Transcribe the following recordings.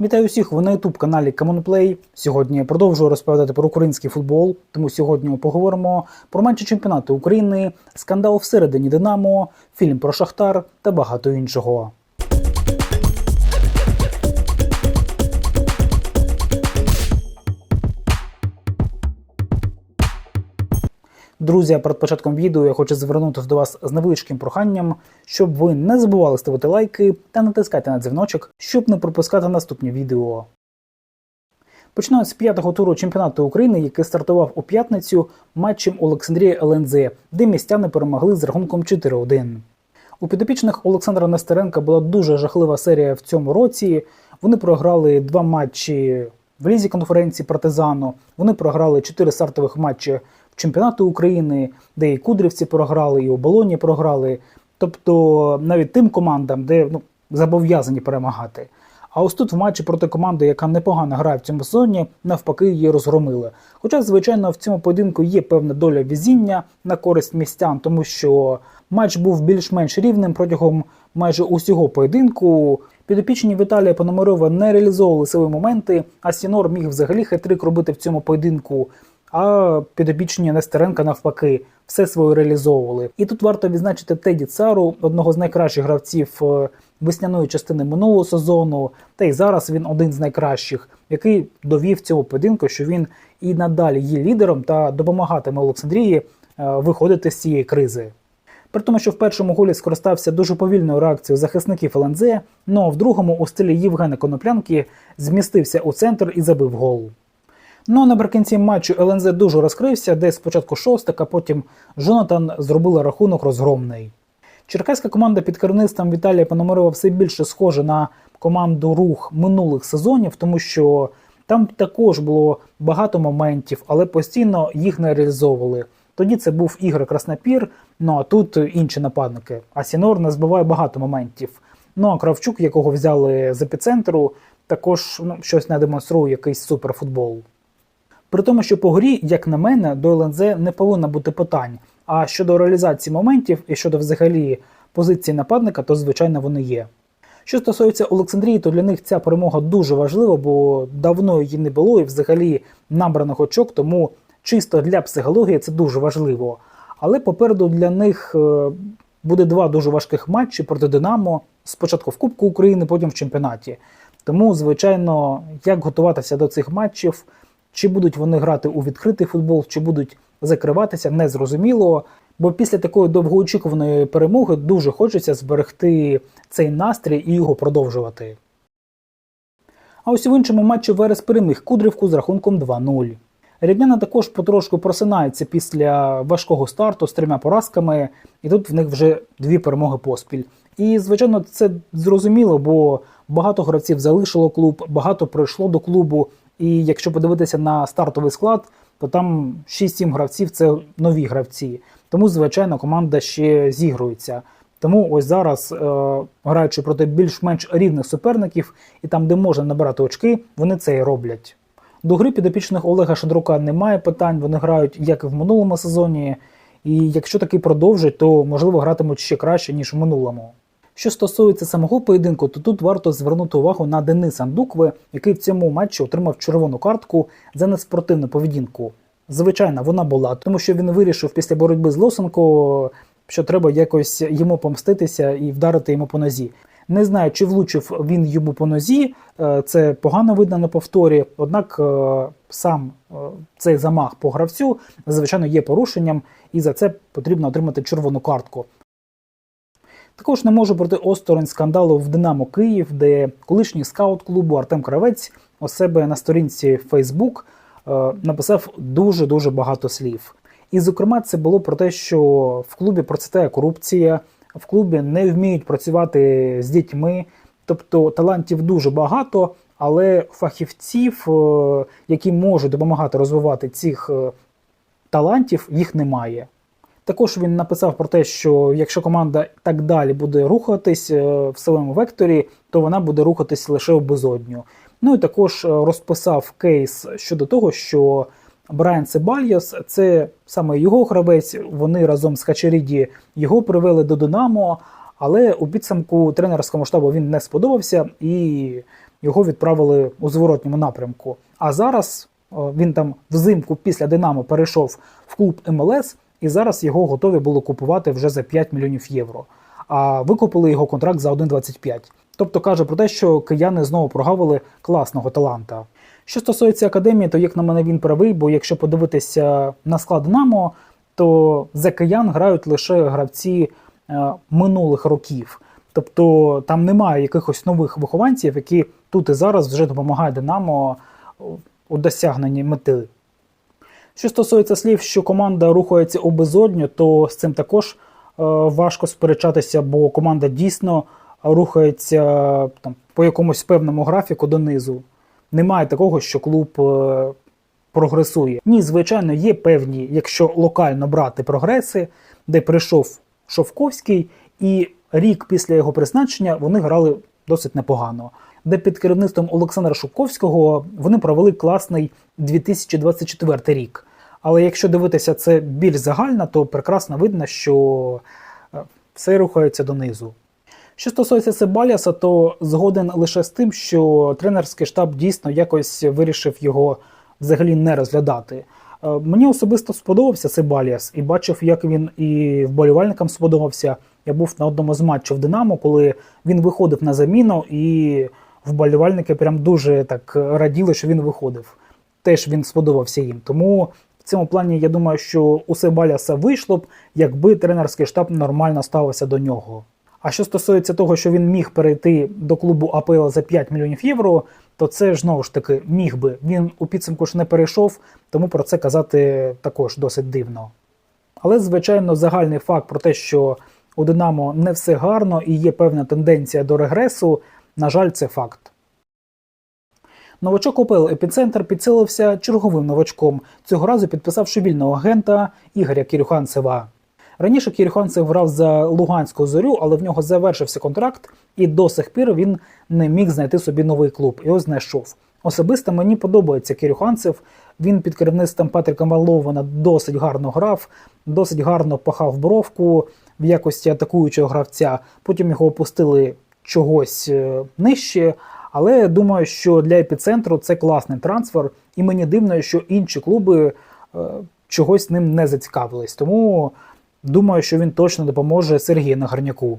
Вітаю всіх! Ви на youtube каналі Common Play. Сьогодні я продовжую розповідати про український футбол. Тому сьогодні ми поговоримо про матчі чемпіонату України, скандал всередині Динамо, фільм про Шахтар та багато іншого. Друзі, перед початком відео я хочу звернутися до вас з невеличким проханням, щоб ви не забували ставити лайки та натискати на дзвіночок, щоб не пропускати наступні відео. Починаю з п'ятого туру чемпіонату України, який стартував у п'ятницю матчем Олександрія ЛНЗ, де містяни перемогли з рахунком 4-1. У підопічних Олександра Нестеренка була дуже жахлива серія в цьому році. Вони програли два матчі в лізі конференції партизану. Вони програли чотири стартових матчі чемпіонату України, де і Кудрівці програли, і Оболоні програли. Тобто навіть тим командам, де ну, зобов'язані перемагати. А ось тут в матчі проти команди, яка непогано грає в цьому сезоні, навпаки, її розгромили. Хоча, звичайно, в цьому поєдинку є певна доля візіння на користь містян, тому що матч був більш-менш рівним протягом майже усього поєдинку. Підопічні Віталія Пономарьова не реалізовували свої моменти, а Сінор міг взагалі хитрик робити в цьому поєдинку. А підопічні Нестеренка навпаки все своє реалізовували. І тут варто відзначити Теді Цару, одного з найкращих гравців е, весняної частини минулого сезону. Та й зараз він один з найкращих, який довів цього поєдинку, що він і надалі є лідером та допомагатиме Олександрії е, виходити з цієї кризи. При тому, що в першому голі скористався дуже повільною реакцією захисників ЛНЗ, ну а в другому у стилі Євгена Коноплянки змістився у центр і забив гол. Ну а наприкінці матчу ЛНЗ дуже розкрився, де спочатку шостик, а потім Жонатан зробила рахунок розгромний. Черкаська команда під керівництвом Віталія Пономарова все більше схожа на команду рух минулих сезонів, тому що там також було багато моментів, але постійно їх не реалізовували. Тоді це був Ігор Краснопір, ну а тут інші нападники. А Сінор не збиває багато моментів. Ну а Кравчук, якого взяли з епіцентру, також ну, щось не демонструє якийсь суперфутбол. При тому, що по грі, як на мене, до ЛНЗ не повинно бути питань. А щодо реалізації моментів і щодо взагалі позиції нападника, то звичайно вони є. Що стосується Олександрії, то для них ця перемога дуже важлива, бо давно її не було і взагалі набраних очок, тому чисто для психології це дуже важливо. Але попереду для них е, буде два дуже важких матчі проти Динамо. Спочатку в Кубку України, потім в чемпіонаті. Тому, звичайно, як готуватися до цих матчів, чи будуть вони грати у відкритий футбол, чи будуть закриватися, незрозуміло. Бо після такої довгоочікуваної перемоги дуже хочеться зберегти цей настрій і його продовжувати. А ось в іншому матчі Верес переміг Кудрівку з рахунком 2-0. Рівняна також потрошку просинається після важкого старту з трьома поразками, і тут в них вже дві перемоги поспіль. І, звичайно, це зрозуміло, бо багато гравців залишило клуб, багато прийшло до клубу. І якщо подивитися на стартовий склад, то там 6-7 гравців це нові гравці. Тому, звичайно, команда ще зігрується. Тому ось зараз, е, граючи проти більш-менш рівних суперників, і там, де можна набирати очки, вони це і роблять. До гри підопічних Олега Шандрука немає питань, вони грають як і в минулому сезоні. І якщо таки продовжать, то можливо гратимуть ще краще, ніж в минулому. Що стосується самого поєдинку, то тут варто звернути увагу на Дениса Андукве, який в цьому матчі отримав червону картку за неспортивну поведінку. Звичайно, вона була, тому що він вирішив після боротьби з Лосенко, що треба якось йому помститися і вдарити йому по нозі. Не знаю, чи влучив він йому по нозі, е, це погано видно на повторі. Однак е, сам е, цей замах по гравцю, звичайно, є порушенням, і за це потрібно отримати червону картку. Також не можу проти осторонь скандалу в Динамо Київ, де колишній скаут клубу Артем Кравець у себе на сторінці Facebook е, написав дуже дуже багато слів. І, зокрема, це було про те, що в клубі процвітає корупція, в клубі не вміють працювати з дітьми, тобто талантів дуже багато, але фахівців, е, які можуть допомагати розвивати цих е, талантів, їх немає. Також він написав про те, що якщо команда так далі буде рухатись е, в своєму векторі, то вона буде рухатись лише в безодню. Ну і також е, розписав кейс щодо того, що Брайан Цебальєс – це саме його гравець. Вони разом з Хачеріді його привели до Динамо, але у підсумку тренерському штабу він не сподобався і його відправили у зворотньому напрямку. А зараз е, він там взимку після Динамо перейшов в клуб МЛС, і зараз його готові були купувати вже за 5 мільйонів євро. А викупили його контракт за 1,25. Тобто каже про те, що кияни знову прогавили класного таланта. Що стосується академії, то як на мене він правий, бо якщо подивитися на склад Динамо, то за киян грають лише гравці е, минулих років. Тобто там немає якихось нових вихованців, які тут і зараз вже допомагають Динамо у досягненні мети. Що стосується слів, що команда рухається у безодню, то з цим також е, важко сперечатися, бо команда дійсно рухається там, по якомусь певному графіку донизу. Немає такого, що клуб е, прогресує. Ні, звичайно, є певні, якщо локально брати прогреси, де прийшов Шовковський, і рік після його призначення вони грали досить непогано. Де під керівництвом Олександра Шовковського вони провели класний 2024 рік. Але якщо дивитися це більш загально, то прекрасно видно, що е, все рухається донизу. Що стосується Себаліаса, то згоден лише з тим, що тренерський штаб дійсно якось вирішив його взагалі не розглядати. Е, Мені особисто сподобався Себаліас і бачив, як він і вболівальникам сподобався. Я був на одному з матчів Динамо, коли він виходив на заміну, і вболівальники прям дуже так раділи, що він виходив. Теж він сподобався їм. Тому в цьому плані я думаю, що у Себаліаса вийшло б, якби тренерський штаб нормально ставився до нього. А що стосується того, що він міг перейти до клубу АПЛ за 5 мільйонів євро, то це ж знову ж таки міг би. Він у підсумку ж не перейшов, тому про це казати також досить дивно. Але, звичайно, загальний факт про те, що у Динамо не все гарно і є певна тенденція до регресу, на жаль, це факт. Новачок ОПЛ Епіцентр підсилився черговим новачком, цього разу підписавши вільного агента Ігоря Кірюханцева. Раніше Кірюханцев грав за Луганську зорю, але в нього завершився контракт, і до сих пір він не міг знайти собі новий клуб. І ось знайшов. Особисто мені подобається Кірюханцев. Він під керівництвом Патріка Малована досить гарно грав, досить гарно пахав бровку в якості атакуючого гравця. Потім його опустили чогось е, нижче. Але думаю, що для епіцентру це класний трансфер, і мені дивно, що інші клуби е, чогось ним не зацікавились. Тому думаю, що він точно допоможе Сергію Нагарняку.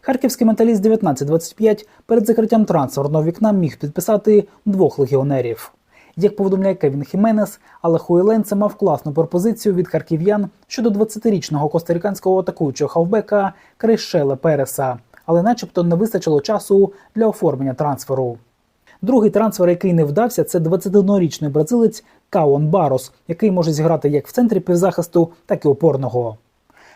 Харківський металіст 1925 перед закриттям трансферного вікна міг підписати двох легіонерів. Як повідомляє Кевін Хіменес, але Хуєленце мав класну пропозицію від харків'ян щодо 20-річного костариканського атакуючого хавбека Крейшеле Переса, але начебто не вистачило часу для оформлення трансферу. Другий трансфер, який не вдався, це 21-річний бразилець Каон Барос, який може зіграти як в центрі півзахисту, так і опорного.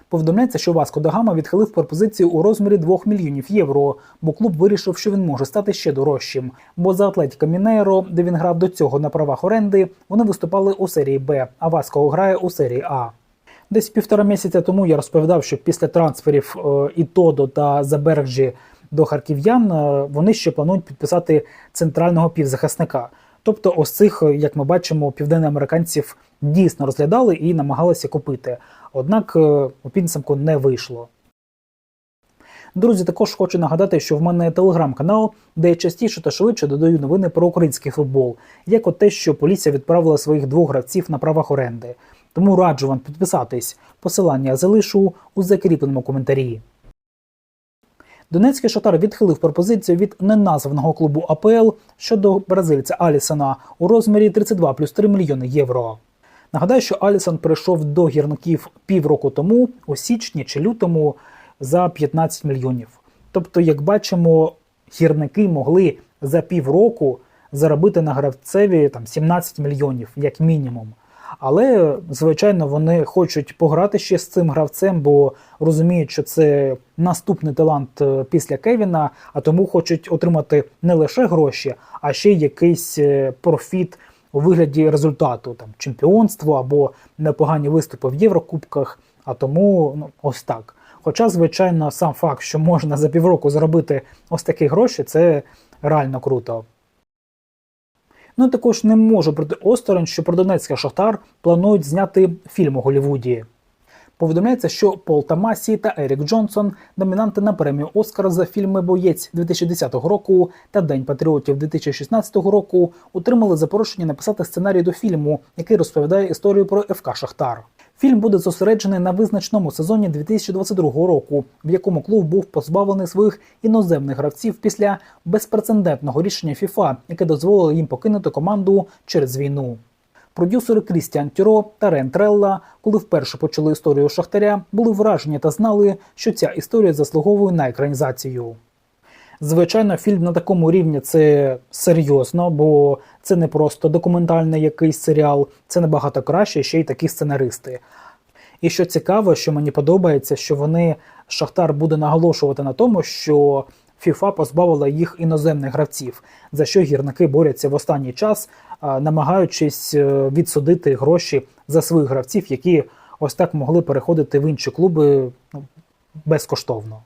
Повідомляється, що Васко Дагама відхилив пропозицію у розмірі 2 мільйонів євро, бо клуб вирішив, що він може стати ще дорожчим. Бо за Атлетіка Мінейро, де він грав до цього на правах оренди, вони виступали у серії Б, а Васко грає у серії А. Десь півтора місяця тому я розповідав, що після трансферів е, і Тодо та Заберджі до харків'ян е, вони ще планують підписати центрального півзахисника. Тобто, ось цих, е, як ми бачимо, південноамериканців дійсно розглядали і намагалися купити. Однак е, у підсумку не вийшло. Друзі, також хочу нагадати, що в мене є телеграм-канал, де я частіше та швидше додаю новини про український футбол, як от те, що поліція відправила своїх двох гравців на правах оренди. Тому раджу вам підписатись. Посилання залишу у закріпленому коментарі. Донецький шатар відхилив пропозицію від неназваного клубу АПЛ щодо бразильця Алісона у розмірі 32 плюс 3 мільйони євро. Нагадаю, що Алісон прийшов до гірників півроку тому, у січні чи лютому, за 15 мільйонів. Тобто, як бачимо, гірники могли за півроку заробити на гравцеві там 17 мільйонів, як мінімум. Але, звичайно, вони хочуть пограти ще з цим гравцем, бо розуміють, що це наступний талант е, після Кевіна, а тому хочуть отримати не лише гроші, а ще й якийсь е, профіт у вигляді результату, там чемпіонства або непогані виступи в Єврокубках. А тому ну, ось так. Хоча, звичайно, сам факт, що можна за півроку заробити ось такі гроші, це реально круто. Ну також не можу проти осторонь, що про Донецька Шахтар планують зняти фільм у Голлівуді. Повідомляється, що Пол Тамасі та Ерік Джонсон, номінанти на премію Оскар за фільми Боєць 2010 року та День патріотів 2016 року, отримали запрошення написати сценарій до фільму, який розповідає історію про ФК Шахтар. Фільм буде зосереджений на визначному сезоні 2022 року, в якому клуб був позбавлений своїх іноземних гравців після безпрецедентного рішення ФІФА, яке дозволило їм покинути команду через війну. Продюсери Крістіан Тюро та Рен Трелла, коли вперше почали історію Шахтаря, були вражені та знали, що ця історія заслуговує на екранізацію. Звичайно, фільм на такому рівні це серйозно, бо це не просто документальний якийсь серіал, це набагато краще, ще й такі сценаристи. І що цікаво, що мені подобається, що вони Шахтар буде наголошувати на тому, що ФІФА позбавила їх іноземних гравців, за що гірники борються в останній час, намагаючись е, відсудити гроші за своїх гравців, які ось так могли переходити в інші клуби ну, безкоштовно.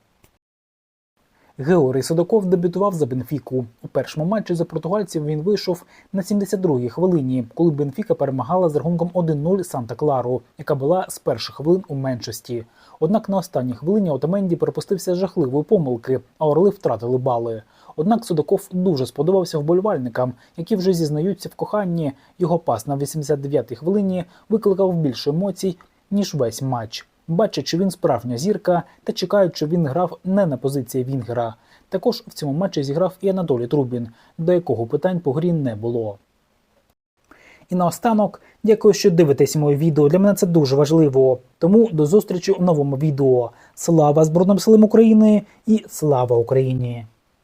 Георгій Судаков дебютував за Бенфіку. У першому матчі за португальців він вийшов на 72-й хвилині, коли Бенфіка перемагала з рахунком 1-0 Санта Клару, яка була з перших хвилин у меншості. Однак на останній хвилині Отаменді пропустився жахливої помилки, а орли втратили бали. Однак Судаков дуже сподобався вболівальникам, які вже зізнаються в коханні. Його пас на 89-й хвилині викликав більше емоцій, ніж весь матч. Бачачи він справжня зірка та чекаючи, він грав не на позиції Вінгера. Також в цьому матчі зіграв і Анатолій Трубін, до якого питань по грі не було. І наостанок, дякую, що дивитесь моє відео. Для мене це дуже важливо. Тому до зустрічі у новому відео. Слава Збройним силам України і слава Україні!